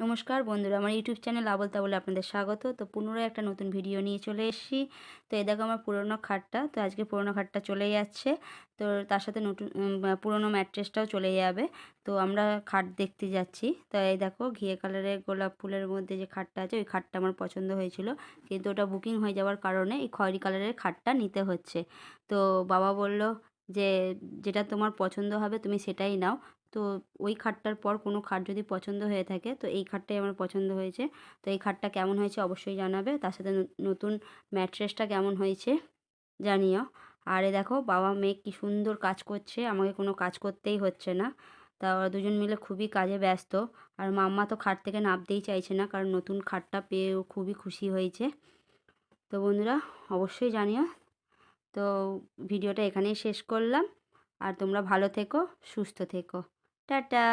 নমস্কার বন্ধুরা, আমার ইউটিউব চ্যানেল আবল তাবলে আপনাদের স্বাগত। তো পুনরায় একটা নতুন ভিডিও নিয়ে চলে এসেছি। তো এই দেখো আমার পুরোনো খাটটা, তো আজকে পুরোনো খাটটা চলে যাচ্ছে। তো তার সাথে নতুন পুরোনো ম্যাট্রেসটাও চলে যাবে। তো আমরা খাট দেখতে যাচ্ছি। তো এই দেখো ঘিয়ে কালারের গোলাপ ফুলের মধ্যে যে খাটটা আছে, ওই খাটটা আমার পছন্দ হয়েছিল। কিন্তু ওটা বুকিং হয়ে যাওয়ার কারণে এই খয়েরি কালারের খাটটা নিতে হচ্ছে। তো বাবা বলল যে যেটা তোমার পছন্দ হবে তুমি সেটাই নাও। তো ওই খাটটার পর কোনো খাট যদি পছন্দ হয়ে থাকে, তো এই খাটটাই আমার পছন্দ হয়েছে। তো এই খাটটা কেমন হয়েছে অবশ্যই জানাবে। তার সাথে নতুন ম্যাট্রেসটা কেমন হয়েছে জানিও। আর দেখো, বাবা মেয়ে কী সুন্দর কাজ করছে, আমাকে কোনো কাজ করতেই হচ্ছে না। তা ওরা দুজন মিলে খুবই কাজে ব্যস্ত। আর মাম্মা তো খাট থেকে নামতেই চাইছে না, কারণ নতুন খাটটা পেয়ে খুবই খুশি হয়েছে। তো বন্ধুরা, অবশ্যই জানিও। তো ভিডিওটা এখানেই শেষ করলাম। আর তোমরা ভালো থেকো সুস্থ থেকো। টাটা!